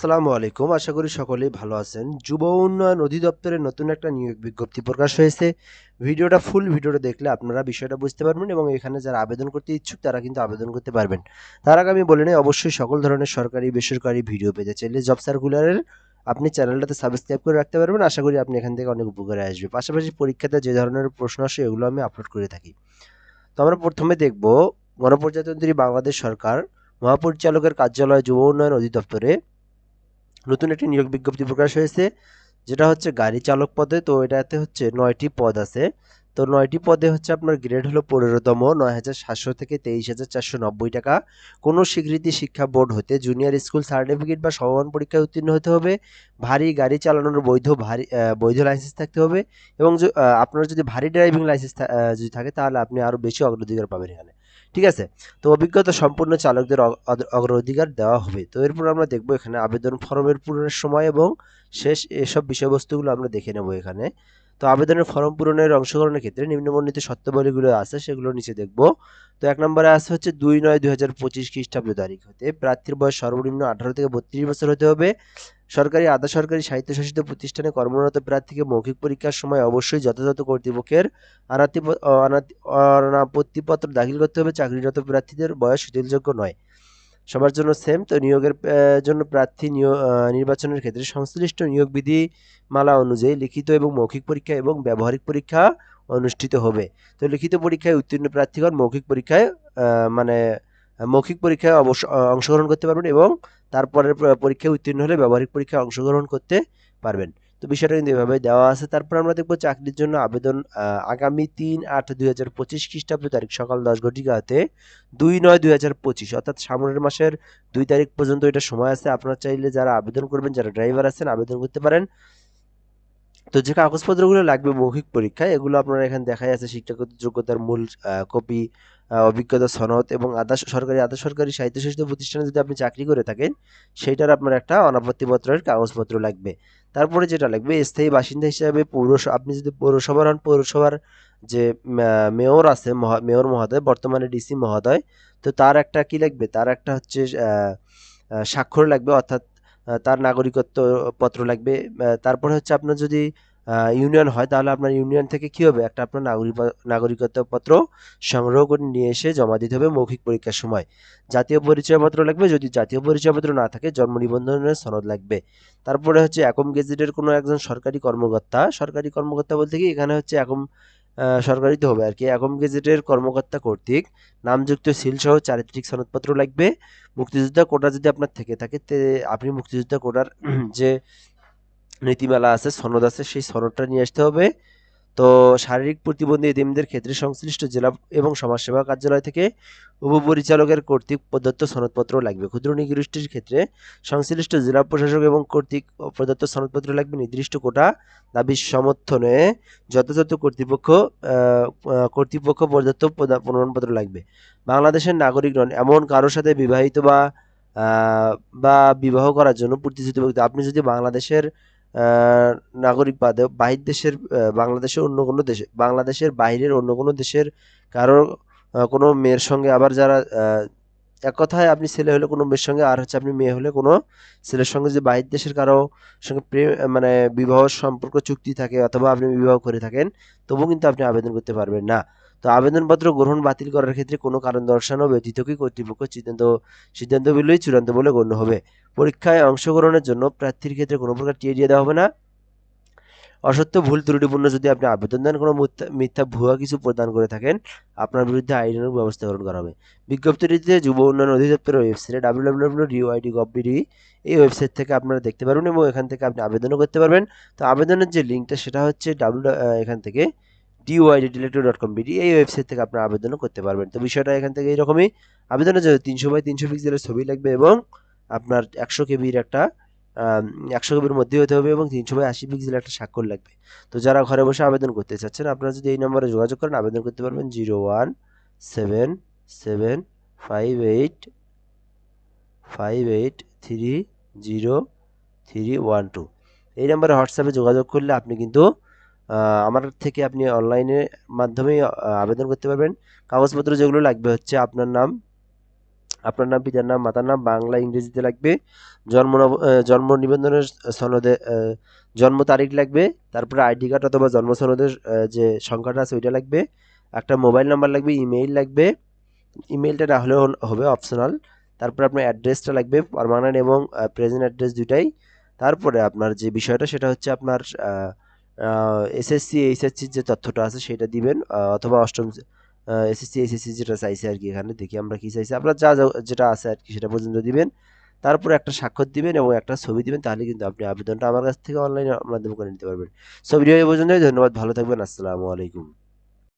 আসসালামু আলাইকুম। আশা করি সকলেই ভালো আছেন। যুব উন্নয়ন অধিদপ্তরের নতুন একটা নিয়োগ বিজ্ঞপ্তি প্রকাশ হয়েছে। ভিডিওটা ফুল, ভিডিওটা দেখলে আপনারা বিষয়টা বুঝতে পারবেন এবং এখানে যারা আবেদন করতে ইচ্ছুক, তারা কিন্তু আবেদন করতে পারবেন। তার আগে আমি বলে নিই, অবশ্যই সকল ধরনের সরকারি, বেসরকারি ভিডিও পেতে চাইলে জব সার্কুলারের আপনি চ্যানেলটাতে সাবস্ক্রাইব করে রাখতে পারবেন। আশা করি আপনি এখান থেকে অনেক উপকারে আসবে। পাশাপাশি পরীক্ষাতে যে ধরনের প্রশ্ন আসে, এগুলো আমি আপলোড করে থাকি। তো আমরা প্রথমে দেখব, গণপ্রজাতন্ত্রী বাংলাদেশ সরকার মহাপরিচালকের কার্যালয় যুব উন্নয়ন অধিদপ্তরে নতুন একটি নিয়োগ বিজ্ঞপ্তি প্রকাশ হয়েছে, যেটা হচ্ছে গাড়ি চালক পদে, তো এটাতে হচ্ছে নয়টি পদ আছে। তো নয়টি পদে হচ্ছে আপনার গ্রেড হলো পনেরোতম নয় হাজার সাতশো থেকে তেইশ হাজার চারশো নব্বই টাকা। কোনো স্বীকৃতি শিক্ষা বোর্ড হতে জুনিয়র স্কুল সার্টিফিকেট বা সমমান পরীক্ষায় উত্তীর্ণ হতে হবে। ভারী গাড়ি চালানোর বৈধ ভারী বৈধ লাইসেন্স থাকতে হবে এবং আপনার যদি ভারী ড্রাইভিং লাইসেন্স যদি থাকে, তাহলে আপনি আরও বেশি অগ্রাধিকার পাবেন এখানে। ঠিক আছে? তো অভিজ্ঞতা সম্পূর্ণ চালকদের অগ- অগ- অগ্রাধিকার দেওয়া হবে। তো এরপর আমরা দেখব এখানে আবেদন ফর্মের পূরণের সময় এবং শেষ এসব বিষয়বস্তুগুলো আমরা দেখে নেব এখানে। তো আবেদনের ফর্ম পূরণের অংশগ্রহণের ক্ষেত্রে নিম্নবর্ণিত শর্তাবলীগুলো আছে, সেগুলো নিচে দেখব। তো এক নম্বরে আছে হচ্ছে দুই নয় দুই হাজার পঁচিশ খ্রিস্টাব্দ তারিখ হতে। প্রার্থীর বয়স সর্বনিম্ন আঠারো থেকে বত্রিশ বছর হতে হবে। সরকারি আধা সরকারি স্বায়ত্তশাসিত প্রতিষ্ঠানে কর্মরত প্রার্থীকে মৌখিক পরীক্ষার সময় অবশ্যই যথাযথ কর্তৃপক্ষের অনাপত্তিপত্র দাখিল করতে হবে। চাকরিরত প্রার্থীদের বয়স শিথিলযোগ্য নয়। সবার জন্য সেম তো নিয়োগের জন্য প্রার্থী নির্বাচনের ক্ষেত্রে সংশ্লিষ্ট নিয়োগ বিধিমালা অনুযায়ী লিখিত এবং মৌখিক পরীক্ষা এবং ব্যবহারিক পরীক্ষা অনুষ্ঠিত হবে। তো লিখিত পরীক্ষায় উত্তীর্ণ প্রার্থীগণ মৌখিক পরীক্ষায় মানে মৌখিক পরীক্ষায় অবশ্য অংশগ্রহণ করতে পারবেন এবং তারপরের পরীক্ষায় উত্তীর্ণ হলে ব্যবহারিক পরীক্ষায় অংশগ্রহণ করতে পারবেন। তো বিষয়টা কিন্তু এভাবে দেওয়া আছে। তারপর আমরা দেখব চাকরির জন্য আবেদন আগামী তিন আট দুই হাজার পঁচিশ খ্রিস্টাব্দ তারিখ সকাল দশ ঘটিকাতে দুই নয় দুই হাজার পঁচিশ, অর্থাৎ সামনের মাসের দুই তারিখ পর্যন্ত এটা সময় আছে। আপনার চাইলে যারা আবেদন করবেন, যারা ড্রাইভার আছেন, আবেদন করতে পারেন। তো যে কাগজপত্রগুলো লাগবে মৌখিক পরীক্ষায়, এগুলো আপনারা এখানে দেখাই আছে শিক্ষাগত যোগ্যতার মূল কপি অভিজ্ঞতা সনদ এবং আধা সরকারি আধা সরকারি স্বায়ত্তশাসিত প্রতিষ্ঠানে যদি আপনি চাকরি করে থাকেন, সেইটার আপনার একটা অনাপত্তিপত্রের কাগজপত্র লাগবে। তারপরে যেটা লাগবে, স্থায়ী বাসিন্দা হিসাবে পৌরস, আপনি যদি পৌরসভার হন, পৌরসভার যে মেয়র আছে মেয়র মহোদয়, বর্তমানে ডিসি মহোদয়, তো তার একটা কি লাগবে? তার একটা হচ্ছে স্বাক্ষর লাগবে, অর্থাৎ তার নাগরিকত্ব পত্র লাগবে। তারপরে হচ্ছে আপনার যদি ইউনিয়ন হয়, তাহলে আপনার ইউনিয়ন থেকে কি হবে? একটা আপনার নাগরিক, নাগরিকত্ব পত্র সংগ্রহ করে নিয়ে এসে জমা দিতে হবে মৌখিক পরীক্ষার সময়। জাতীয় পরিচয়পত্র লাগবে, যদি জাতীয় পরিচয়পত্র না থাকে, জন্ম নিবন্ধনের সনদ লাগবে। তারপরে হচ্ছে একম গেজেটের কোনো একজন সরকারি কর্মকর্তা সরকারি কর্মকর্তা বলতে কি? এখানে হচ্ছে একম আহ, সরকারি তো হবে আর কি। একম গেজেটের কর্মকর্তা কর্তৃক নামযুক্ত সিল সহ চারিত্রিক সনদপত্র লাগবে। মুক্তিযোদ্ধা কোটা যদি আপনার থেকে থাকে তে আপনি মুক্তিযোদ্ধা কোটার যে নীতিমালা আছে সনদ আছে সেই সনদটা নিয়ে আসতে হবে। তো শারীরিক প্রতিবন্ধী এতিমদের ক্ষেত্রে সংশ্লিষ্ট জেলা এবং সমাজসেবা কার্যালয় থেকে উপপরিচালকের কর্তৃক প্রদত্ত সনদপত্র লাগবে। ক্ষুদ্র নিগোষ্ঠীর ক্ষেত্রে সংশ্লিষ্ট জেলা প্রশাসক এবং কর্তৃক প্রদত্ত সনদপত্র লাগবে নির্দিষ্ট কোটা দাবি সমর্থনে যথাযথ কর্তৃপক্ষ কর্তৃপক্ষ প্রদত্ত প্রদা- প্রমাণপত্র লাগবে। বাংলাদেশের নাগরিক নন এমন কারোর সাথে বিবাহিত বা বা বিবাহ করার জন্য প্রতিশ্রুতি ব্যক্তি আপনি যদি বাংলাদেশের নাগরিক বাদে বাহির দেশের বাংলাদেশের অন্য কোনো দেশে বাংলাদেশের বাইরের অন্য কোনো দেশের কারও কোনো মেয়ের সঙ্গে আবার যারা এক কথায় আপনি ছেলে হলে কোনো মেয়ের সঙ্গে, আর হচ্ছে আপনি মেয়ে হলে কোনো ছেলের সঙ্গে যে বাহির দেশের কারও সঙ্গে প্রেম মানে বিবাহ সম্পর্ক চুক্তি থাকে অথবা আপনি বিবাহ করে থাকেন, তবুও কিন্তু আপনি আবেদন করতে পারবেন না। তো আবেদনপত্র গ্রহণ বাতিল করার ক্ষেত্রে কোনো কারণ দর্শানো ব্যতীতই কর্তৃপক্ষ সিদ্ধান্ত সিদ্ধান্ত বিলই চূড়ান্ত বলে গণ্য হবে। পরীক্ষায় অংশগ্রহণের জন্য প্রার্থীর ক্ষেত্রে কোনো প্রকার টিএ দিয়ে দেওয়া হবে না। অসত্য, ভুল, ত্রুটিপূর্ণ যদি আপনি আবেদন দেন, কোনো মিথ্যা- ভুয়া কিছু প্রদান করে থাকেন, আপনার বিরুদ্ধে আইনানুগ ব্যবস্থা গ্রহণ করা হবে। বিজ্ঞপ্তিটিতে যুব উন্নয়ন অধিদপ্তরের website W W W DOID gov BD এই ওয়েবসাইট থেকে আপনারা দেখতে পারবেন এবং এখান থেকে আপনি আবেদনও করতে পারবেন। তো আবেদনের যে লিঙ্কটা সেটা হচ্ছে ডাব্লিউ এখান থেকে DOID director dot com BD এই ওয়েবসাইট থেকে আপনারা আবেদনও করতে পারবেন। তো বিষয়টা এখান থেকে এইরকমই আবেদনের জন্য তিনশো বাই তিনশো পিক্সেলের ছবি লাগবে এবং আপনার একশো কেবির একটা একশো কেবির মধ্যে হতে হবে এবং তিনশো বাই আশি পিক্সেলের একটা স্বাক্ষর লাগবে। তো যারা ঘরে বসে আবেদন করতে চাচ্ছেন, আপনারা যদি এই নম্বরে যোগাযোগ করেন, আবেদন করতে পারবেন zero one seven seven five eight five eight three zero three one two. এই নাম্বারে হোয়াটসঅ্যাপে যোগাযোগ করলে আপনি কিন্তু আমার থেকে আপনি অনলাইনের মাধ্যমেই আহ, আবেদন করতে পারবেন। কাগজপত্র যেগুলো লাগবে হচ্ছে আপনার নাম আপনার নাম পিতার নাম মাতার নাম বাংলা ইংরেজিতে লাগবে। জন্ম জন্ম নিবন্ধনের সনদে জন্ম তারিখ লাগবে। তারপরে আইডি কার্ড অথবা জন্ম সনদের যে সংখ্যাটা আছে ওইটা লাগবে। একটা মোবাইল নাম্বার লাগবে ইমেইল লাগবে। ইমেইলটা না হলেও হবে অপশনাল তারপরে আপনার অ্যাড্রেসটা লাগবে পার্মানেন্ট এবং প্রেজেন্ট অ্যাড্রেস দুটাই তারপরে আপনার যে বিষয়টা সেটা হচ্ছে আপনার এসএসসি এইচএসসির যে তথ্যটা আছে সেটা দিবেন অথবা অষ্টম এসএসসি এইচএসসি যেটা চাইছে আর কি এখানে, দেখি আমরা কি চাইছি। আপনার যা যেটা আছে আর কি সেটা পর্যন্ত দিবেন। তারপরে একটা স্বাক্ষর দিবেন এবং একটা ছবি দিবেন, তাহলে কিন্তু আপনি আবেদনটা আমার কাছ থেকে অনলাইনে মাধ্যমে করে নিতে পারবেন। ছবি এই পর্যন্তই, ধন্যবাদ, ভালো থাকবেন, আসসালামু আলাইকুম।